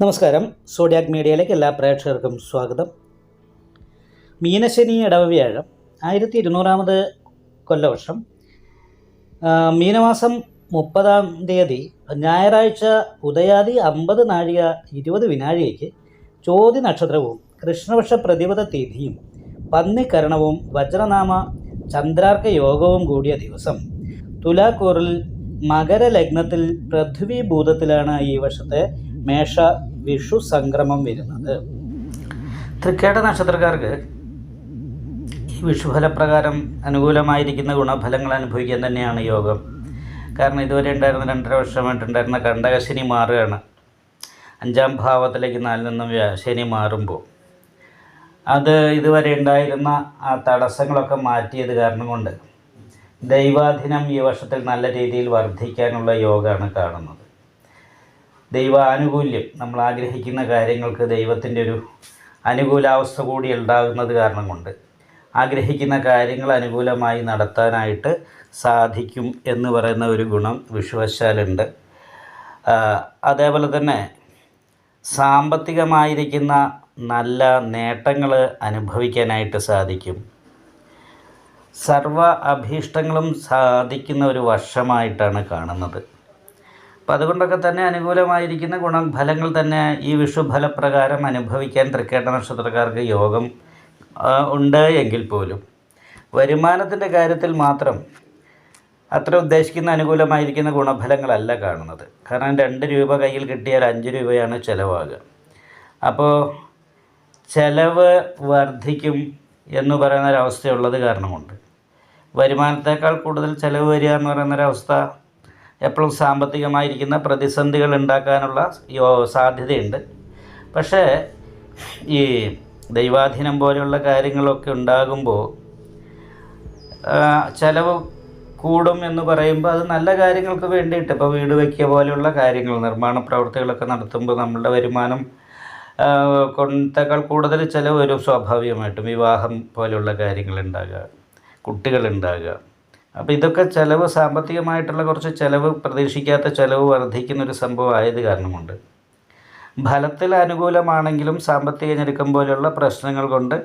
നമസ്കാരം. സോഡിയാക് മീഡിയയിലേക്ക് എല്ലാ പ്രേക്ഷകർക്കും സ്വാഗതം. മീനശനി ഇടവ വ്യാഴം ആയിരത്തി ഇരുന്നൂറാമത് കൊല്ലവർഷം മീനമാസം മുപ്പതാം തീയതി ഞായറാഴ്ച ഉദയാദി അമ്പത് നാഴിക ഇരുപത് വിനാഴികയ്ക്ക് ചോതി നക്ഷത്രവും കൃഷ്ണപക്ഷ പ്രതിപദ തിഥിയും പന്നിക്കരണവും വജ്രനാമ ചന്ദ്രാർക്ക യോഗവും കൂടിയ ദിവസം. തുലാക്കൂറിൽ മകരലഗ്നത്തിൽ പൃഥ്വീഭൂതത്തിലാണ് ഈ വർഷത്തെ മേഷ വിഷു സംക്രമം വരുന്നത്. തൃക്കേട നക്ഷത്രക്കാർക്ക് ഈ വിഷുഫലപ്രകാരം അനുകൂലമായിരിക്കുന്ന ഗുണഫലങ്ങൾ അനുഭവിക്കാൻ തന്നെയാണ് യോഗം. കാരണം ഇതുവരെ ഉണ്ടായിരുന്ന രണ്ടര വർഷമായിട്ടുണ്ടായിരുന്ന കണ്ടകശനി മാറുകയാണ്. അഞ്ചാം ഭാവത്തിലേക്ക് നാലിൽ നിന്നും ശനി മാറുമ്പോൾ. അത് ഇതുവരെ ഉണ്ടായിരുന്ന ആ തടസ്സങ്ങളൊക്കെ മാറ്റിയത് കാരണം കൊണ്ട് ദൈവാധീനം ഈ വർഷത്തിൽ നല്ല രീതിയിൽ വർദ്ധിക്കാനുള്ള യോഗമാണ് കാണുന്നത്. ദൈവാനുകൂല്യം. നമ്മൾ ആഗ്രഹിക്കുന്ന കാര്യങ്ങൾക്ക് ദൈവത്തിന്റെ ഒരു അനുകൂലാവസ്ഥ കൂടി ഉണ്ടാകുന്നത് കാരണം കൊണ്ട് ആഗ്രഹിക്കുന്ന കാര്യങ്ങൾ അനുകൂലമായി നടത്താനായിട്ട് സാധിക്കും എന്ന് പറയുന്ന ഒരു ഗുണം വിഷുവശാലുണ്ട് അതേപോലെ തന്നെ സാമ്പത്തികമായിരിക്കുന്ന നല്ല നേട്ടങ്ങൾ അനുഭവിക്കാനായിട്ട് സാധിക്കും. സർവ അഭീഷ്ടങ്ങളും സാധിക്കുന്ന ഒരു വർഷമായിട്ടാണ് കാണുന്നത്. അപ്പം അതുകൊണ്ടൊക്കെ തന്നെ അനുകൂലമായിരിക്കുന്ന ഗുണഫലങ്ങൾ തന്നെ ഈ വിഷുഫലപ്രകാരം അനുഭവിക്കാൻ തൃക്കേട്ട നക്ഷത്രക്കാർക്ക് യോഗം ഉണ്ട് എങ്കിൽ പോലും. വരുമാനത്തിന്റെ കാര്യത്തിൽ മാത്രം അത്ര ഉദ്ദേശിക്കുന്ന അനുകൂലമായിരിക്കുന്ന ഗുണഫലങ്ങളല്ല കാണുന്നത്. കാരണം രണ്ട് രൂപ കയ്യിൽ കിട്ടിയാൽ അഞ്ച് രൂപയാണ് ചിലവാകുക. അപ്പോൾ ചിലവ് വർദ്ധിക്കും എന്ന് പറയുന്ന ഒരവസ്ഥയുള്ളത് കാരണമുണ്ട്. വരുമാനത്തേക്കാൾ കൂടുതൽ ചിലവ് വരിക എന്ന് പറയുന്ന ഒരവസ്ഥ എപ്പോഴും സാമ്പത്തികമായിരിക്കുന്ന പ്രതിസന്ധികൾ ഉണ്ടാക്കാനുള്ള സാധ്യതയുണ്ട്. പക്ഷേ ഈ ദൈവാധീനം പോലെയുള്ള കാര്യങ്ങളൊക്കെ ഉണ്ടാകുമ്പോൾ ചിലവ് കൂടും എന്ന് പറയുമ്പോൾ അത് നല്ല കാര്യങ്ങൾക്ക് വേണ്ടിയിട്ട്. ഇപ്പോൾ വീട് വയ്ക്കുക പോലെയുള്ള കാര്യങ്ങൾ നിർമ്മാണ പ്രവൃത്തികളൊക്കെ നടത്തുമ്പോൾ നമ്മളുടെ വരുമാനം കൊണ്ടേക്കാൾ കൂടുതൽ ചിലവ് വരും. സ്വാഭാവികമായിട്ടും വിവാഹം പോലെയുള്ള കാര്യങ്ങൾ ഉണ്ടാകുക കുട്ടികളുണ്ടാകുക അപ്പോൾ ഇതൊക്കെ ചിലവ് സാമ്പത്തികമായിട്ടുള്ള കുറച്ച് ചിലവ് പ്രതീക്ഷിക്കാത്ത ചിലവ് വർദ്ധിക്കുന്ന ഒരു സംഭവം ആയത് കാരണമുണ്ട്. ഫലത്തിൽ അനുകൂലമാണെങ്കിലും സാമ്പത്തിക ഞെരുക്കം പോലെയുള്ള പ്രശ്നങ്ങൾ കൊണ്ട്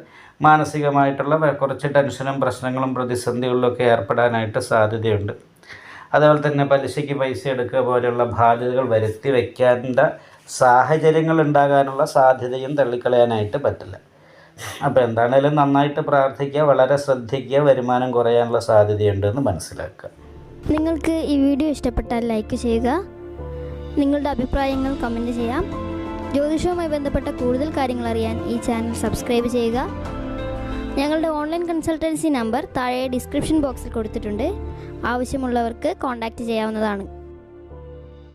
മാനസികമായിട്ടുള്ള കുറച്ച് ടെൻഷനും പ്രശ്നങ്ങളും പ്രതിസന്ധികളിലൊക്കെ ഏർപ്പെടാനായിട്ട് സാധ്യതയുണ്ട്. അതുപോലെ തന്നെ പലിശയ്ക്ക് പൈസ എടുക്കുക പോലെയുള്ള ബാധ്യതകൾ വരുത്തി വയ്ക്കേണ്ട സാഹചര്യങ്ങൾ ഉണ്ടാകാനുള്ള സാധ്യതയും തള്ളിക്കളയാനായിട്ട് പറ്റില്ല. അപ്പോൾ എന്താണേലും നന്നായിട്ട് പ്രാർത്ഥിക്കുക വളരെ ശ്രദ്ധിക്കുക വരുമാനം കുറയാനുള്ള സാധ്യതയുണ്ട് എന്ന് മനസ്സിലാക്കുക. നിങ്ങൾക്ക് ഈ വീഡിയോ ഇഷ്ടപ്പെട്ടാൽ ലൈക്ക് ചെയ്യുക. നിങ്ങളുടെ അഭിപ്രായങ്ങൾ കമന്റ് ചെയ്യാം. ജ്യോതിഷവുമായി ബന്ധപ്പെട്ട കൂടുതൽ കാര്യങ്ങൾ അറിയാൻ ഈ ചാനൽ സബ്സ്ക്രൈബ് ചെയ്യുക. ഞങ്ങളുടെ ഓൺലൈൻ കൺസൾട്ടൻസി നമ്പർ താഴെ ഡിസ്ക്രിപ്ഷൻ ബോക്സിൽ കൊടുത്തിട്ടുണ്ട്. ആവശ്യമുള്ളവർക്ക് കോൺടാക്റ്റ് ചെയ്യാവുന്നതാണ്.